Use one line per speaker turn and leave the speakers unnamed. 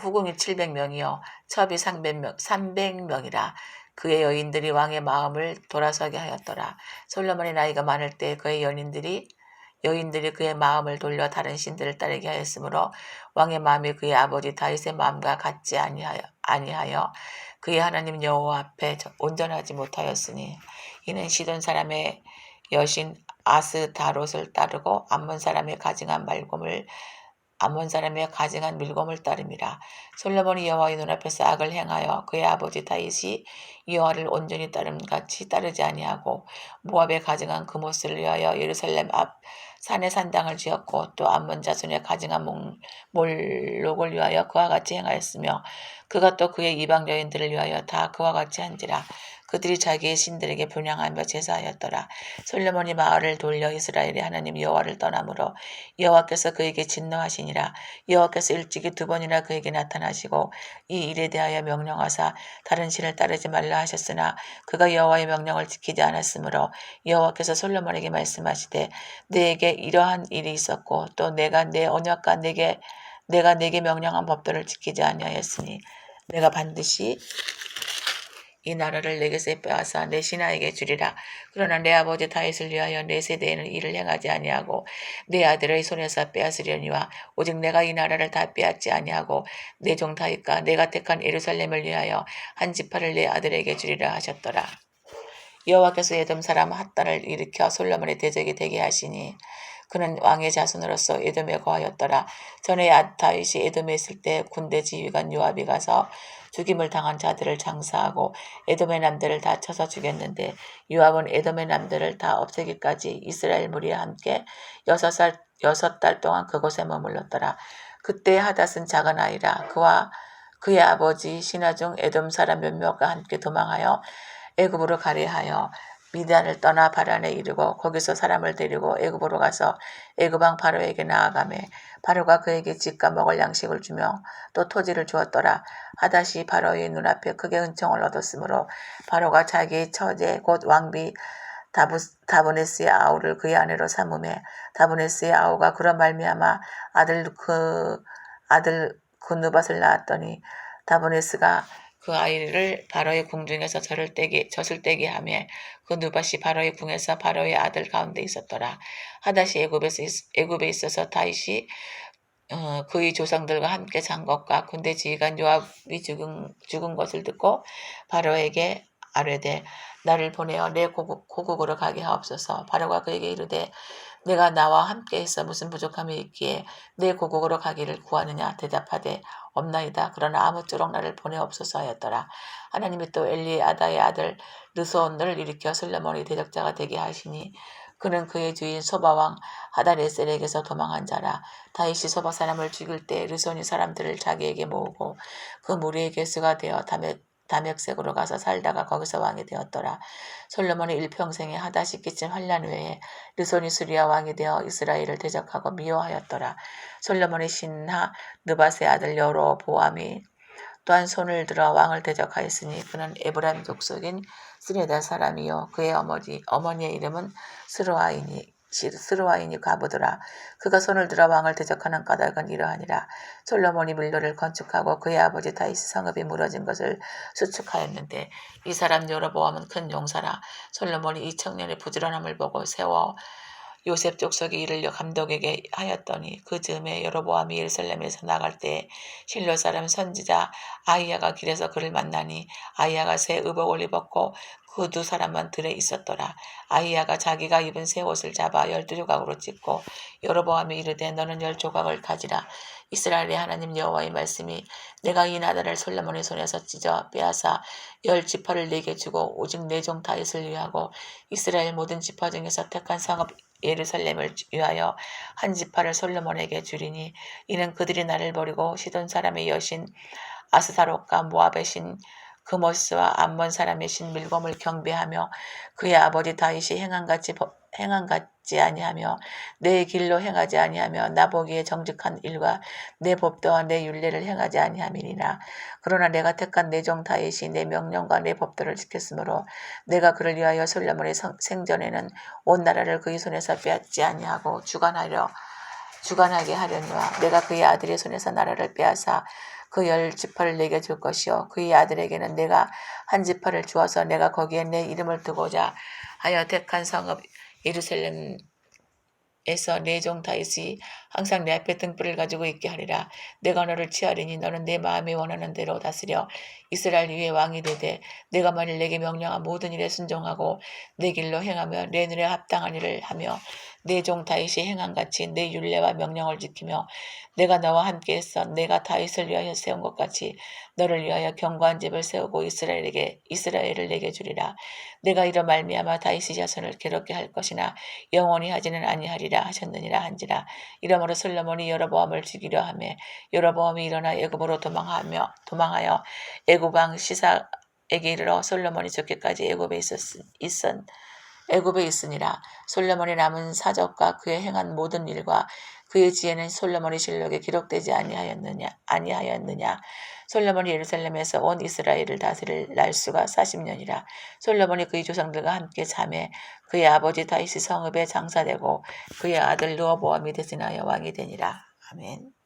후궁이 700명이요 첩이 300명, 300명이라 그의 여인들이 왕의 마음을 돌아서게 하였더라. 솔로몬의 나이가 많을 때 그의 연인들이 여인들이 그의 마음을 돌려 다른 신들을 따르게 하였으므로 왕의 마음이 그의 아버지 다윗의 마음과 같지 아니하여, 아니하여 그의 하나님 여호와 앞에 온전하지 못하였으니 이는 시돈 사람의 여신 아스다롯을 따르고 암몬 사람의 가증한 말곰을 암몬 사람의 가증한 밀곰을 따름이라 솔로몬이 여호와의 눈앞에서 악을 행하여 그의 아버지 다윗이 여호와를 온전히 따름 같이 따르지 아니하고 모압의 가증한 그모스를 위하여 예루살렘 앞 산에 산당을 지었고 또 암몬 자손의 가증한 몰록을 위하여 그와 같이 행하였으며 그가 또 그의 이방 여인들을 위하여 다 그와 같이 한지라 그들이 자기의 신들에게 분양하며 제사하였더라. 솔로몬이 마을을 돌려 이스라엘의 하나님 여호와를 떠나므로 여호와께서 그에게 진노하시니라. 여호와께서 일찍이 두 번이나 그에게 나타나시고 이 일에 대하여 명령하사 다른 신을 따르지 말라 하셨으나 그가 여호와의 명령을 지키지 않았으므로 여호와께서 솔로몬에게 말씀하시되 내게 이러한 일이 있었고 또 내가 내 언약과 내게 내가 내게 명령한 법도를 지키지 아니하였으니 내가 반드시 이 나라를 내게서 빼앗아 내 신하에게 주리라. 그러나 내 아버지 다윗을 위하여 내 세대에는 이를 행하지 아니하고 내 아들의 손에서 빼앗으려니와 오직 내가 이 나라를 다 빼앗지 아니하고 내 종 다윗과 내가 택한 예루살렘을 위하여 한 지파를 내 아들에게 주리라 하셨더라. 여호와께서 에돔 사람 핫단을 일으켜 솔로몬의 대적이 되게 하시니 그는 왕의 자손으로서 에돔에 거하였더라. 전에 아, 다윗이 에돔에 있을 때 군대 지휘관 요압이 가서 죽임을 당한 자들을 장사하고 에돔의 남들을 다 쳐서 죽였는데 요압은 에돔의 남들을 다 없애기까지 이스라엘 무리와 함께 여섯 살 여섯 달 동안 그곳에 머물렀더라. 그때 하닷은 작은 아이라 그와 그의 아버지 신하 중 에돔 사람 몇몇과 함께 도망하여 애굽으로 가려 하여 미디안을 떠나 바란에 이르고 거기서 사람을 데리고 애굽으로 가서 애굽왕 바로에게 나아가매 바로가 그에게 집과 먹을 양식을 주며 또 토지를 주었더라. 하다시 바로의 눈앞에 크게 은총을 얻었으므로 바로가 자기의 처제 곧 왕비 다부, 다보네스의 아우를 그의 아내로 삼음해 다보네스의 아우가 그런 말미암아 아들 그 아들 그누밭을 낳았더니 다보네스가 그 아이를 바로의 궁중에서 젖을 떼게 젖을 떼게 하며 그 누밭이 바로의 궁에서 바로의 아들 가운데 있었더라. 하다시 애굽에서 애굽에 있어서 다윗이 어, 그의 조상들과 함께 산 것과 군대 지휘관 요압이 죽은 죽은 것을 듣고 바로에게 아뢰되 나를 보내어 내 고국, 고국으로 가게 하옵소서. 바로가 그에게 이르되 내가 나와 함께 있어 무슨 부족함이 있기에 내 고국으로 가기를 구하느냐 대답하되 없나이다. 그러나 아무쪼록 나를 보내옵소서 하였더라. 하나님이 또 엘리의 아다의 아들 르손을 일으켜 솔로몬이 대적자가 되게 하시니 그는 그의 주인 소바왕 하다레셀에게서 도망한 자라 다윗이 소바 사람을 죽일 때 르손이 사람들을 자기에게 모으고 그 무리의 개수가 되어 담에 담역색으로 가서 살다가 거기서 왕이 되었더라. 솔로몬의 일평생에 하다시 끼친 환란 외에 르손이 수리아 왕이 되어 이스라엘을 대적하고 미워하였더라. 솔로몬의 신하 느바세 아들 여로 보암이 또한 손을 들어 왕을 대적하였으니 그는 에브라임 족속인 스레다 사람이요 그의 어머니 어머니의 이름은 스루아이니 스루아인이 가보더라. 그가 손을 들어 왕을 대적하는 까닭은 이러하니라. 솔로몬이 밀로를 건축하고 그의 아버지 다윗 성읍이 무너진 것을 수축하였는데 이 사람 여로보암은 큰 용사라. 솔로몬이 이 청년의 부지런함을 보고 세워 요셉 족속이 이를 감독에게 하였더니 그 즈음에 여로보암이 예루살렘에서 나갈 때 실로 사람 선지자 아이야가 길에서 그를 만나니 아이야가 새 의복을 입었고 그 두 사람만 들에 있었더라. 아이야가 자기가 입은 새 옷을 잡아 열두 조각으로 찢고 여로보암이 이르되 너는 열 조각을 가지라. 이스라엘의 하나님 여호와의 말씀이 내가 이 나라를 솔로몬의 손에서 찢어 빼앗아 열 지파를 내게 주고 오직 내 종 다윗을 위하고 이스라엘 모든 지파 중에서 택한 상업 예루살렘을 위하여 한 지파를 솔로몬에게 주리니 이는 그들이 나를 버리고 시돈 사람의 여신 아스타롯과 모압의 신 그모스와 암몬 사람의 신 밀곰을 경배하며 그의 아버지 다윗이 행한같이 버- 행한같지 아니하며 내 길로 행하지 아니하며 나 보기에 정직한 일과 내 법도와 내 율례를 행하지 아니함이니라. 그러나 내가 택한 내 종 다윗이 내 명령과 내 법도를 지켰으므로 내가 그를 위하여 솔로몬의 성- 생전에는 온 나라를 그의 손에서 빼앗지 아니하고 주관하려 주관하게 하려니와 내가 그의 아들의 손에서 나라를 빼앗아 그 열 지파를 내게 줄 것이요 그의 아들에게는 내가 한 지파를 주어서 내가 거기에 내 이름을 두고자 하여 택한 성읍 예루살렘 에서 내 종 다윗이 항상 내 앞에 등불을 가지고 있게 하리라. 내가 너를 취하리니 너는 내 마음에 원하는 대로 다스려 이스라엘 위에 왕이 되되 내가 만일 내게 명령한 모든 일에 순종하고 내 길로 행하며 내 눈에 합당한 일을 하며 내 종 다윗이 행한 같이 내 율례와 명령을 지키며 내가 너와 함께 했어 내가 다윗을 위하여 세운 것 같이 너를 위하여 견고한 집을 세우고 이스라엘에게 이스라엘을 내게 주리라. 내가 이로 말미암아 다윗의 자손을 괴롭게 할 것이나 영원히 하지는 아니하리라 하셨느니라 한지라 이러므로 솔로몬이 여로보암을 죽이려 하며 여로보암이 일어나 애굽으로 도망하며 도망하여 애굽 왕 시사 에게 이르러 솔로몬이 죽기까지 애굽에 있었 있은 애굽에 있으니라 솔로몬이 남은 사적과 그의 행한 모든 일과 그의 지혜는 솔로몬의 실록에 기록되지 아니하였느냐 아니하였느냐 솔로몬이 예루살렘에서 온 이스라엘을 다스릴 날수가 40년이라 솔로몬이 그의 조상들과 함께 잠에 그의 아버지 다윗이 성읍에 장사되고 그의 아들 르호보암이 대신하여 왕이 되니라. 아멘.